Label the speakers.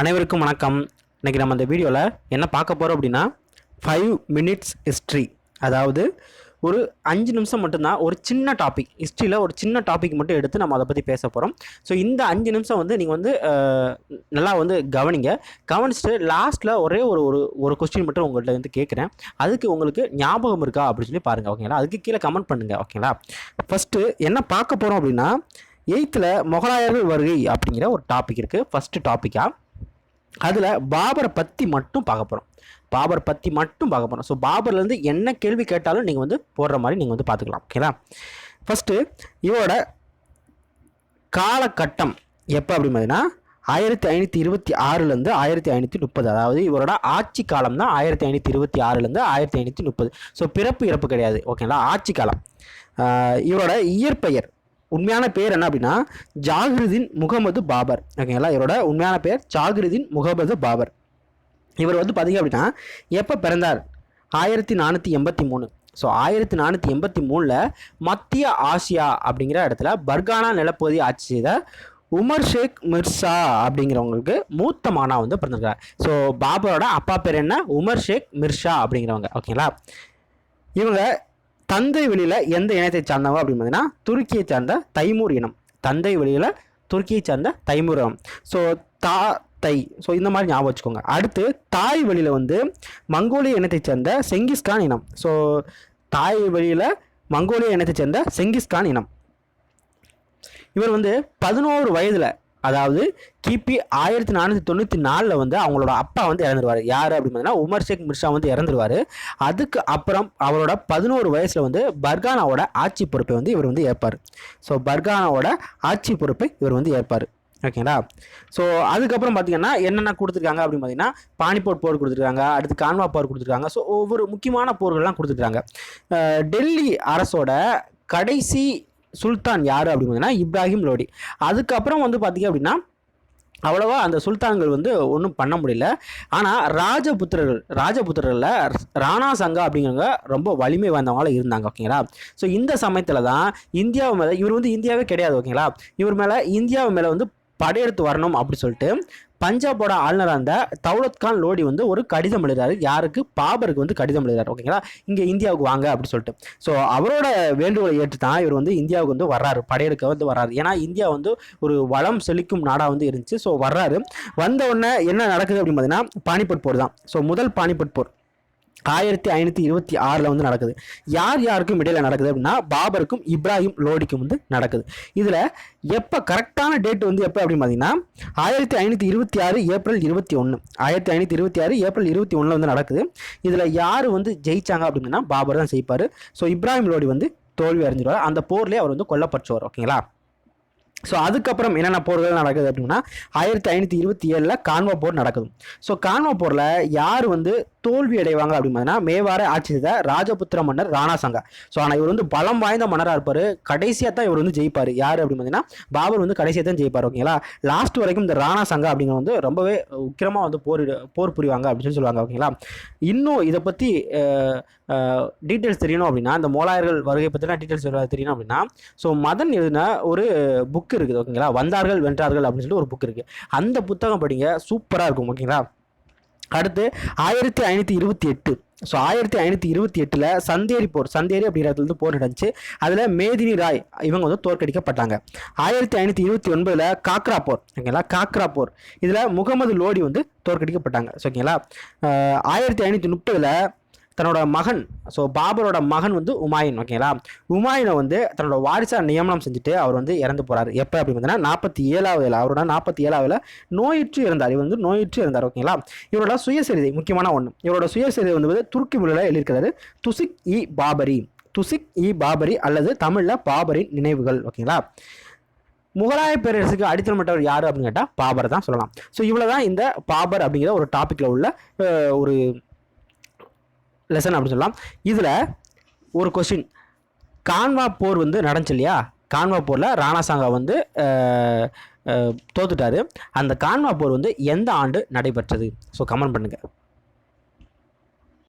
Speaker 1: அனைவருக்கும் வணக்கம். இன்றைக்கி நம்ம இந்த வீடியோவில் என்ன பார்க்க போகிறோம் அப்படின்னா ஃபைவ் மினிட்ஸ் ஹிஸ்ட்ரி அதாவது ஒரு அஞ்சு நிமிஷம் மட்டும்தான் ஒரு சின்ன டாபிக் ஹிஸ்ட்ரியில் ஒரு சின்ன டாபிக் மட்டும் எடுத்து நம்ம அதை பற்றி பேச போகிறோம் ஸோ இந்த அஞ்சு நிமிஷம் வந்து நீங்கள் வந்து நல்லா வந்து கவனிங்க. கவனிச்சுட்டு லாஸ்ட்டில் ஒரே ஒரு ஒரு ஒரு கொஸ்டின் மட்டும் உங்கள்கிட்ட வந்து கேட்குறேன் அதுக்கு உங்களுக்கு ஞாபகம் இருக்கா அப்படின்னு சொல்லி பாருங்கள் ஓகேங்களா அதுக்கு கீழே கமெண்ட் பண்ணுங்கள் ஓகேங்களா ஃபஸ்ட்டு என்ன பார்க்க போகிறோம் அப்படின்னா எயித்தில் முகலாயர்கள் வருகை அப்படிங்கிற ஒரு டாபிக் இருக்குது ஃபஸ்ட்டு டாப்பிக்காக அதில் பாபரை பற்றி மட்டும் பார்க்க போகிறோம் பாபர் பற்றி மட்டும் பார்க்க போகிறோம் ஸோ பாபர்லேருந்து என்ன கேள்வி கேட்டாலும் நீங்கள் வந்து போடுற மாதிரி நீங்கள் வந்து பார்த்துக்கலாம். ஓகேங்களா ஃபஸ்ட்டு இவரோட காலகட்டம் எப்போ அப்படி பார்த்தீங்கன்னா ஆயிரத்தி ஐநூற்றி இருபத்தி ஆறுலேருந்து ஆயிரத்தி ஐநூற்றி முப்பது. அதாவது இவரோட ஆட்சி காலம் தான் ஆயிரத்தி ஐநூற்றி இருபத்தி ஆறுலேருந்து ஆயிரத்தி ஐநூற்றி முப்பது. ஸோ பிறப்பு இறப்பு கிடையாது. ஓகேங்களா ஆட்சி காலம். இவரோட இயற்பெயர் உண்மையான பேர் என்ன அப்படின்னா ஜாகிருதீன் முகமது பாபர். ஓகேங்களா? இவரோட உண்மையான பேர் ஜாகிருதீன் முகமது பாபர். இவர் வந்து பார்த்தீங்க அப்படின்னா எப்போ பிறந்தார்? ஆயிரத்தி நானூற்றி எண்பத்தி மூணு. ஸோ ஆயிரத்தி நானூற்றி எண்பத்தி மூணில் மத்திய ஆசியா அப்படிங்கிற இடத்துல பர்கானா நிலப்பகுதி ஆட்சி செய்த உமர் ஷேக் மிர்சா அப்படிங்கிறவங்களுக்கு மூத்த மானா வந்து பிறந்திருக்காரு. ஸோ பாபரோட அப்பா பேர் என்ன? உமர் ஷேக் மிர்ஷா அப்படிங்கிறவங்க. ஓகேங்களா? இவங்க தந்தை வெளியில் எந்த இனத்தை சார்ந்தவங்க அப்படின்னு பார்த்தீங்கன்னா துருக்கியை சார்ந்த தைமூர் இனம். தந்தை வெளியில் துருக்கியை சார்ந்த தைமூர் இனம். ஸோ தா தை. ஸோ இந்த மாதிரி ஞாபகம் வச்சுக்கோங்க. அடுத்து தாய் வழியில் வந்து மங்கோலிய இனத்தை சேர்ந்த செங்கிஸ்கான் இனம். ஸோ தாய் வழியில் மங்கோலிய இனத்தை சேர்ந்த செங்கிஸ்கான் இனம். இவர் வந்து பதினோரு வயதில் அதாவது கிபி ஆயிரத்தி நானூற்றி தொண்ணூற்றி நாலில் வந்து அவங்களோட அப்பா வந்து இறந்துருவார். யார் அப்படின்னு பார்த்தீங்கன்னா உமர் ஷேக் மிர்ஷா வந்து இறந்துருவார். அதுக்கு அப்புறம் அவரோட பதினோரு வயசில் வந்து பர்கானாவோட ஆட்சி பொறுப்பை வந்து இவர் வந்து ஏற்பார். ஸோ பர்கானாவோட ஆட்சி பொறுப்பை இவர் வந்து ஏற்பார். ஓகேங்களா ஸோ அதுக்கப்புறம் பார்த்தீங்கன்னா என்னென்ன கொடுத்துருக்காங்க அப்படின்னு பார்த்தீங்கன்னா பானிபோட் போர் கொடுத்துருக்காங்க அடுத்து கான்வா போர் கொடுத்துருக்காங்க. ஸோ ஒவ்வொரு முக்கியமான போர்கள்லாம் கொடுத்துருக்காங்க. டெல்லி அரசோட கடைசி சுல்தான் யார் அப்படின்னு பார்த்தீங்கன்னா இப்ராஹிம் லோடி. அதுக்கப்புறம் வந்து பார்த்திங்க அப்படின்னா அவ்வளோவா அந்த சுல்தான்கள் வந்து ஒன்றும் பண்ண முடியல. ஆனால் ராஜபுத்திரர்கள் ராஜபுத்திரர்களில் ராணா சங்கா அப்படிங்கிறவங்க ரொம்ப வலிமை வாய்ந்தவங்களாக இருந்தாங்க ஓகேங்களா? ஸோ இந்த சமயத்தில் தான் இந்தியாவு மேலே இவர் வந்து இந்தியாவே கிடையாது ஓகேங்களா? இவர் மேலே இந்தியாவு மேலே வந்து படையெடுத்து வரணும் அப்படின்னு சொல்லிட்டு பஞ்சாபோட ஆளுநராக இருந்த தௌலத் கான் லோடி வந்து ஒரு கடிதம் எழுதுறாரு. யாருக்கு? பாபருக்கு வந்து கடிதம் எழுதுறாரு. ஓகேங்களா இங்கே இந்தியாவுக்கு வாங்க அப்படின்னு சொல்லிட்டு. ஸோ அவரோட வேண்டுகோளை ஏற்று தான் இவர் வந்து இந்தியாவுக்கு வந்து வர்றாரு. படையெடுக்க வந்து வர்றாரு. ஏன்னா இந்தியா வந்து ஒரு வளம் செழிக்கும் நாடாக வந்து இருந்துச்சு. ஸோ வர்றாரு. வந்த உடனே என்ன நடக்குது அப்படின்னு பார்த்தீங்கன்னா பானிபட் போர் தான். ஸோ முதல் பானிபட் போர். ஆயிரத்தி ஐநூற்றி இருபத்தி ஆறில் வந்து நடக்குது. யார் யாருக்கும் இடையில நடக்குது அப்படின்னா பாபருக்கும் இப்ராஹிம் லோடிக்கும் வந்து நடக்குது. இதில் எப்போ கரெக்டான டேட் வந்து எப்போ அப்படின்னு பார்த்தீங்கன்னா ஆயிரத்தி ஐநூற்றி இருபத்தி ஆறு ஏப்ரல் இருபத்தி ஒன்று ஆயிரத்தி ஐநூற்றி இருபத்தி ஆறு ஏப்ரல் இருபத்தி ஒன்றில் வந்து நடக்குது. இதில் யார் வந்து ஜெயிச்சாங்க அப்படின்னா பாபர் தான் ஜெயிப்பார். ஸோ இப்ராஹிம் லோடி வந்து தோல்வி அடைஞ்சிருவார். அந்த போர்லேயே அவர் வந்து கொல்லப்பட்டுருவார் ஓகேங்களா? ஸோ அதுக்கப்புறம் என்னென்ன போர்கள் நடக்குது அப்படின்னா ஆயிரத்தி ஐநூற்றி இருபத்தி ஏழில் கான்வா போர் நடக்குது. ஸோ கான்வா போரில் யார் வந்து தோல்வி அடைவாங்க அப்படின்னு மேவார ஆட்சி செய்த ராஜபுத்திர மன்னர் ராணா சங்கா. ஸோ ஆனால் இவர் வந்து பலம் வாய்ந்த மன்னராக இருப்பார். கடைசியாக தான் இவர் வந்து ஜெயிப்பார். யார் அப்படின்னு பார்த்தீங்கன்னா பாபர் வந்து கடைசியாக தான் ஜெயிப்பார் ஓகேங்களா லாஸ்ட் வரைக்கும் இந்த ராணா சங்கா அப்படிங்கிற வந்து ரொம்பவே உக்கிரமாக வந்து போர் போர் புரிவாங்க அப்படின்னு சொல்லி சொல்லுவாங்க ஓகேங்களா இன்னும் இதை பற்றி டீட்டெயில்ஸ் தெரியணும் அப்படின்னா இந்த மோலாயர்கள் வருகை பற்றினா டீட்டெயில்ஸ் தெரியணும் அப்படின்னா ஸோ மதன் எழுதின ஒரு புக் இருக்குது ஓகேங்களா வந்தார்கள் வென்றார்கள் அப்படின்னு சொல்லிட்டு ஒரு புக் இருக்குது அந்த புத்தகம் படிங்க சூப்பராக இருக்கும் ஓகேங்களா அடுத்து ஆயிரத்தி ஐநூற்றி இருபத்தி எட்டு. ஸோ ஆயிரத்தி ஐநூற்றி இருபத்தி எட்டில் சந்தேரி போர் சந்தேரி அப்படிங்கிற இடத்துல போர் நடந்துச்சு அதில் மேதினி ராய் இவங்க வந்து தோற்கடிக்கப்பட்டாங்க. ஆயிரத்தி ஐநூற்றி இருபத்தி ஒன்பதில் காக்ரா போர் ஓகேங்களா? காக்ரா போர். இதில் முகமது லோடி வந்து தோற்கடிக்கப்பட்டாங்க ஸோ ஓகேங்களா ஆயிரத்தி ஐநூற்றி முப்பதில் தன்னோட மகன் ஸோ பாபரோட மகன் வந்து உமாயின் ஓகேங்களா உமாயினை வந்து தன்னோட வாரிசாக நியமனம் செஞ்சுட்டு அவர் வந்து இறந்து போகிறார் எப்போ அப்படின்னு பார்த்தீங்கன்னா நாற்பத்தி ஏழாவதுல அவரோட நாற்பத்தி ஏழாவதுல நோயிற்று இருந்தார். இவர் வந்து நோயிற்று இருந்தார் ஓகேங்களா இவரோட சுயசரிதை முக்கியமான ஒன்று இவரோட சுயசரிதை வந்து துருக்கி மொழியில் எழுதியிருக்கிறாரு துசிக் இ பாபரி. துசிக் இ பாபரி அல்லது தமிழில் பாபரின் நினைவுகள் ஓகேங்களா முகலாய பேரரசுக்கு அடித்தளமிட்டவர் யார் அப்படின்னு கேட்டால் பாபர் தான் சொல்லலாம். ஸோ இவ்வளோ தான் இந்த பாபர் அப்படிங்கிற ஒரு டாப்பிக்கில் உள்ள ஒரு லெசன் அப்படின்னு சொல்லலாம். இதில் ஒரு கொஸ்டின் கான்வா போர் வந்து நடந்துச்சு இல்லையா? கான்வா போரில் ராணா சாங்கா வந்து தோத்துட்டார் தோத்துட்டாரு. அந்த கான்வா போர் வந்து எந்த ஆண்டு நடைபெற்றது? ஸோ கமெண்ட் பண்ணுங்கள்